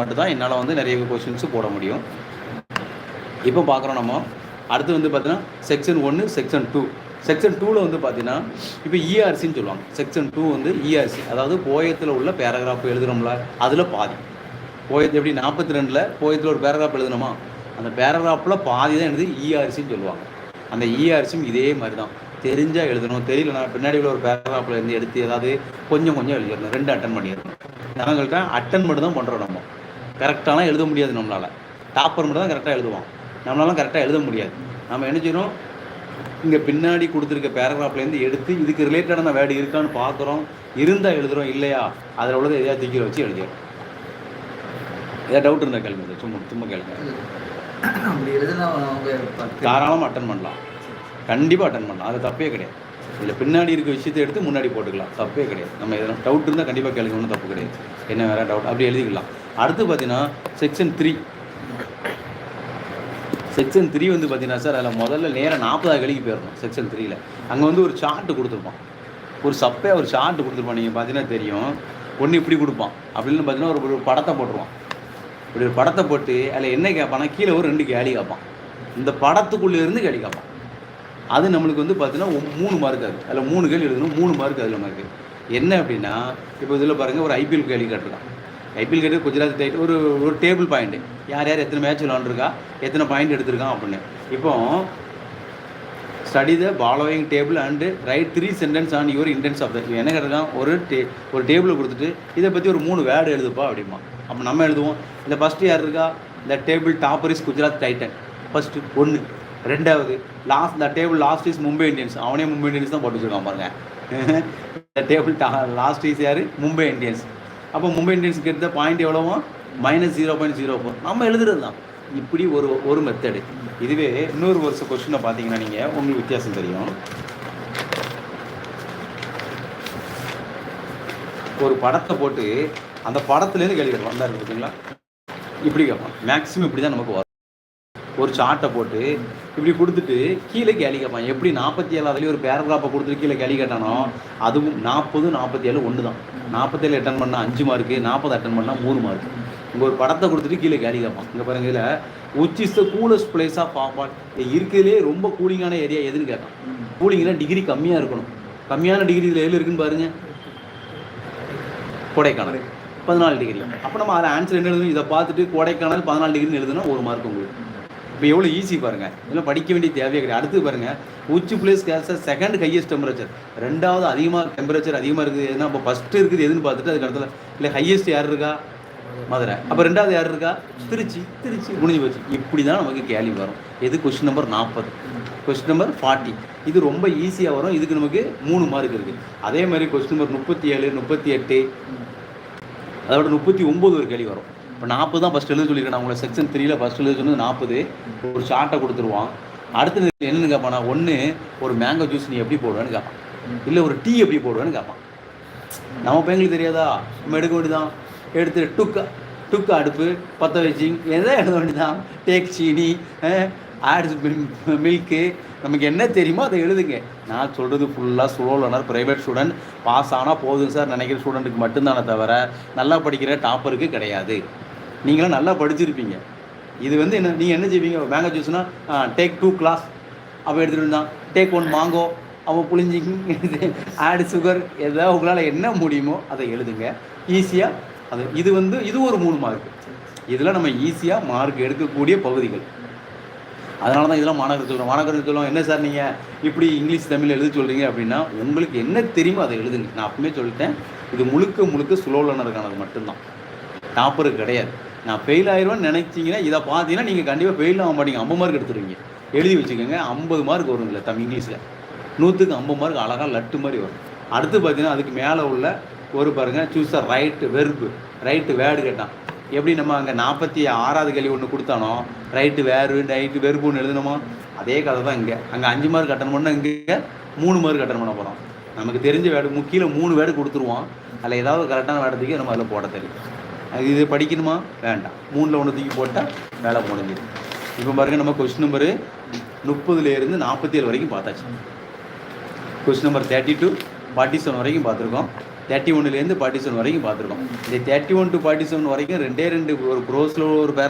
மட்டும்தான் என்னால் வந்து நிறைய கொஷின்ஸு போட முடியும். இப்போ பார்க்குறோம் நம்ம. அடுத்து வந்து பார்த்தீங்கன்னா செக்ஷன் ஒன்று செக்ஷன் டூ செக்ஷன் டூவில் வந்து பார்த்தீங்கன்னா இப்போ இஆர்சின்னு சொல்லுவாங்க. செக்ஷன் டூ வந்து இஆர்சி அதாவது போயத்தில் உள்ள பேராகிராஃப் எழுதுகிறோம்ல அதில் பாதி. போயத்து எப்படி? நாற்பத்தி ரெண்டில் போயத்தில் ஒரு பேராகிராஃப் எழுதணுமா? அந்த பேராகிராஃபில் பாதி தான் எழுது இஆர்சின்னு சொல்லுவாங்க. அந்த இஆர்சியும் இதே மாதிரி தான் தெரிஞ்சால் எழுதணும். தெரியலனா பின்னாடி உள்ள ஒரு பேராகிராஃபில் இருந்து எடுத்து ஏதாவது கொஞ்சம் கொஞ்சம் எழுதிடணும். ரெண்டு அட்டன் பண்ணிடணும். நாங்கள்கிட்ட அட்டன் மட்டும் தான் பண்ணுறோம் நம்ம. கரெக்டாலாம் எழுத முடியாது நம்மளால். டாப்பர் மட்டும் தான் கரெக்டாக எழுதுவோம் நம்மளாலாம் கரெக்டாக எழுத முடியாது. நம்ம என்ன செய்யணும் இங்கே பின்னாடி கொடுத்துருக்க பேராகிராஃப்லேருந்து எடுத்து இதுக்கு ரிலேட்டடான வேர்டு இருக்கான்னு பார்க்குறோம் இருந்தால் எழுதுறோம் இல்லையா? அதில் உள்ளதை எதையாவது தூக்கி வச்சு எழுதிடும் ஏதாவது டவுட் இருந்தால் கேளுங்க சார். சும்மா சும்மா கேளுங்க. தாராளமாக அட்டன் பண்ணலாம். கண்டிப்பாக அட்டன் பண்ணலாம். அது தப்பே கிடையாது. இதில் பின்னாடி இருக்க விஷயத்தை எடுத்து முன்னாடி போட்டுக்கலாம். தப்பே கிடையாது. நம்ம எதனா டவுட் இருந்தால் கண்டிப்பாக கேளுங்க. ஒன்றும் தப்பு கிடையாது. என்ன வேறு டவுட் அப்படி எழுதிக்கலாம். அடுத்து பார்த்தீங்கன்னா செக்ஷன் த்ரீ செக்ஷன் த்ரீ வந்து பார்த்தீங்கன்னா சார் அதில் முதல்ல நேராக நாற்பதாவது கழிக்கு போயிடணும் செக்ஷன் த்ரீயில் அங்கே வந்து ஒரு சார்ட்டு கொடுத்துருப்பான். ஒரு சப்பே ஒரு சார்ட்டு கொடுத்துருப்பான். நீங்கள் பார்த்தீங்கன்னா தெரியும். ஒன்று இப்படி கொடுப்பான். அப்படின்னு பார்த்தீங்கன்னா ஒரு ஒரு படத்தை போட்டுருவான். இப்படி ஒரு படத்தை போட்டு அதில் என்ன கேட்பான்னா கீழே ஒரு ரெண்டு கேலி கேட்பான். இந்த படத்துக்குள்ளே இருந்து கேலி கேட்பான். அது நம்மளுக்கு வந்து பார்த்தீங்கன்னா மூணு மார்க் அது அதில் மூணு கேள்வி எழுதணும் மூணு மார்க் அதில் நமக்கு என்ன அப்படின்னா இப்போ இதில் பாருங்கள் ஒரு ஐபிஎல் கேள்வி கேட்டிருக்கான். ஐபிஎல் கேட்டு குஜராத் டைட் ஒரு ஒரு டேபிள் பாயிண்ட்டு யார் யார் எத்தனை மேட்ச் விளாண்டுருக்கா? எத்தனை பாயிண்ட் எடுத்திருக்கான் அப்படின்னு. இப்போ study the following table and write three sentence on your intents of the என்ன கேட்டிருக்கான்? ஒரு டே ஒரு டேபிளை கொடுத்துட்டு இதை பற்றி ஒரு மூணு வேர்டு எழுதுப்பா அப்படிமா அப்போ நம்ம எழுதுவோம். இந்த ஃபஸ்ட்டு யார் இருக்கா? இந்த table topper is Gujarat titan first ஒன்று ரெண்டாவது லாஸ்ட் இந்த table last is Mumbai Indians அவனே மும்பை இந்தியன்ஸ் தான் போட்டு வச்சிருக்கான் பாருங்க. இந்த டேபிள் டா லாஸ்ட் இஸ் யார்? மும்பை இந்தியன்ஸ் அப்போ மும்பை இந்தியன்ஸ் எடுத்த பாயிண்ட் எவ்வளவோ? Minus zero point zero four நம்ம எழுதுறது தான். இப்படி ஒரு ஒரு மெத்தடு இதுவே இன்னொரு வருஷ கொஸ்டினை பார்த்தீங்கன்னா நீங்கள் உங்களுக்கு வித்தியாசம் தெரியும். ஒரு படத்தை போட்டு அந்த படத்துலேருந்து கேள்வி கேட்பான் வந்தாரு பார்த்தீங்களா? இப்படி கேட்பான் மேக்ஸிமம் இப்படி தான் நமக்கு வரும். ஒரு சார்ட்டை போட்டு இப்படி கொடுத்துட்டு கீழே கேலி கேட்பான். எப்படி நாற்பத்தி ஏழாவதுலேயும் ஒரு பேராகிராஃபை கொடுத்துட்டு கீழே கேலி கேட்டானோ அதுவும் நாற்பது நாற்பத்தி ஏழு ஒன்று தான் நாற்பத்தேழு அட்டன் பண்ணால் அஞ்சு மார்க்கு நாற்பது அட்டன் பண்ணால் மூணு மார்க் இங்கே ஒரு படத்தை கொடுத்துட்டு கீழே கேலி கேட்பான். இங்கே பாருங்க இதில் which is the coolest place of ஆப்பால் இருக்கிறதுலே ரொம்ப கூலிங்கான ஏரியா எதுன்னு கேட்டான் கூலிங்னா டிகிரி கம்மியாக இருக்கணும். கம்மியான டிகிரி இதில் எதில் இருக்குன்னு பாருங்க? கொடைக்கானல். பதினாலு டிகிரி அப்போ நம்ம அதில் ஆன்சர் என்ன எழுதணும்? இதை பார்த்துட்டு கொடைக்கானல் பதினாலு டிகிரின்னு எழுதுனா ஒரு மார்க் உங்களுக்கு. இப்போ எவ்வளோ ஈஸி பாருங்கள் இதெல்லாம் படிக்க வேண்டிய தேவையே கிடையாது. அடுத்து பாருங்கள் which place has second highest temperature ரெண்டாவது அதிகமாக டெம்பரேச்சர் அதிகமாக இருக்குது. எதுனா அப்போ ஃபஸ்ட்டு இருக்குது எதுன்னு பார்த்துட்டு அதுக்கு இடத்துல இல்லை ஹையஸ்ட் யார் இருக்கா? மதுரை. அப்போ ரெண்டாவது யார் இருக்கா? திருச்சி. திருச்சி. முடிஞ்சு போச்சு. இப்படி தான் நமக்கு கேள்வி வரும். எது கொஸ்டின் நம்பர் நாற்பது? கொஸ்டின் நம்பர் ஃபார்ட்டி இது ரொம்ப ஈஸியாக வரும். இதுக்கு நமக்கு மூணு மார்க் இருக்குது அதே மாதிரி கொஸ்டின் நம்பர் முப்பத்தி ஏழு முப்பத்தி எட்டு அதோட முப்பத்தி ஒம்பது ஒரு கேள்வி வரும். இப்போ நாற்பது தான் ஃபஸ்ட் எழுத சொல்லியிருக்கேன் அவங்கள செக்ஷன் த்ரீல ஃபஸ்ட் எழுத சொன்னது நாற்பது. ஒரு சார்ட்டை கொடுத்துருவான். அடுத்தது என்னன்னு கேட்பானா ஒன்று ஒரு மேங்கோ ஜூஸ் நீ எப்படி போடுவேன்னு கேட்பான் இல்லை ஒரு டீ எப்படி போடுவேன்னு கேட்பான் நம்ம பையங்களுக்கு தெரியாதா? நம்ம எடுக்க வேண்டியதான் எடுத்து டுக்கா டுக்கு அடுப்பு பற்ற வச்சு எதை எழுத வேண்டியதான் டேக் சீனி ஆட்ஸ் மில்க்கு நமக்கு என்ன தெரியுமோ அதை எழுதுங்க. நான் சொல்கிறது ஃபுல்லாக slow learner private student pass ஆனால் போதும் சார். நினைக்கிற ஸ்டூடெண்ட்டுக்கு மட்டும்தானே தவிர நல்லா படிக்கிற டாப்பருக்கு கிடையாது. நீங்களாம் நல்லா படிச்சிருப்பீங்க. இது வந்து என்ன நீங்கள் என்ன செய்வீங்க? மேங்கோ ஜூஸ்னா டேக் டூ கிளாஸ் அவன் எடுத்துகிட்டு இருந்தான் டேக் ஒன் மாங்கோ அவன் புளிஞ்சி ஆடு சுகர் ஏதாவது உங்களால் என்ன முடியுமோ அதை எழுதுங்க. ஈஸியாக அது இது வந்து இது ஒரு மூணு மார்க் இதில் நம்ம ஈஸியாக மார்க் எடுக்கக்கூடிய பகுதிகள். அதனால தான் இதெல்லாம் மாணவர் சொல்கிறோம் மாணவர் சொல்லுவோம் என்ன சார் நீங்கள் இப்படி இங்கிலீஷ் தமிழ் எழுத சொல்கிறீங்க அப்படின்னா உங்களுக்கு என்ன தெரியுமோ அதை எழுதுங்க. நான் அப்பவுமே சொல்லிட்டேன். இது முழுக்க முழுக்க ஸ்லோ லேர்னருக்கானது மட்டும்தான். டாப்பருக்கு கிடையாது. நான் ஃபெயில் ஆயிடுவேன்னு நினைச்சிங்கன்னா இதை பார்த்தீங்கன்னா நீங்கள் கண்டிப்பாக ஃபெயில் ஆக மாட்டீங்க. ஐம்பது மார்க் எடுத்துருவீங்க எழுதி வச்சுக்கோங்க ஐம்பது மார்க் வரும் இல்லை தமிழ் இங்கிலீஷில். நூற்றுக்கு ஐம்பது மார்க் அழகாக லட்டு மாதிரி வரும். அடுத்து பார்த்தீங்கன்னா அதுக்கு மேலே உள்ள ஒரு பாருங்கள் சூஸ் அ ரைட்டு வெறுப்பு ரைட்டு வேர்டு கேட்டான். எப்படி நம்ம அங்கே நாற்பத்தி ஆறாவது கேள்வி ஒன்று கொடுத்தானோ ரைட்டு வேறு ரைட்டு வெறுப்பு ஒன்று எழுதணுமோ? அதே கதை தான் இங்கே. அங்கே அஞ்சு மார்க் அட்டன் பண்ணால் இங்கே மூணு மார்க் அட்டன் பண்ண போகிறோம் நமக்கு தெரிஞ்ச வேர்டு முக்கியில் மூணு வேர்டு கொடுத்துருவோம். அதில் ஏதாவது கரெக்டான வேடத்துக்கு நம்ம அதில் போட தெரியும். இது படிக்கணுமா? வேண்டாம். மூணில் ஒன்று தூக்கி போட்டால் வேலை முடிஞ்சிடும் இப்போ பாருங்க நம்ம கொஸ்டின் நம்பரு முப்பதுலேருந்து நாற்பத்தி ஏழு வரைக்கும் பார்த்தாச்சு. Question number thirty two forty seven வரைக்கும் பார்த்துருக்கோம். தேர்ட்டி ஒன்லேருந்து ஃபார்ட்டி செவன் வரைக்கும் பார்த்துருக்கோம். இந்த thirty one to forty seven வரைக்கும் ரெண்டே ரெண்டு ஒரு ப்ரோஸில் ஒரு பேர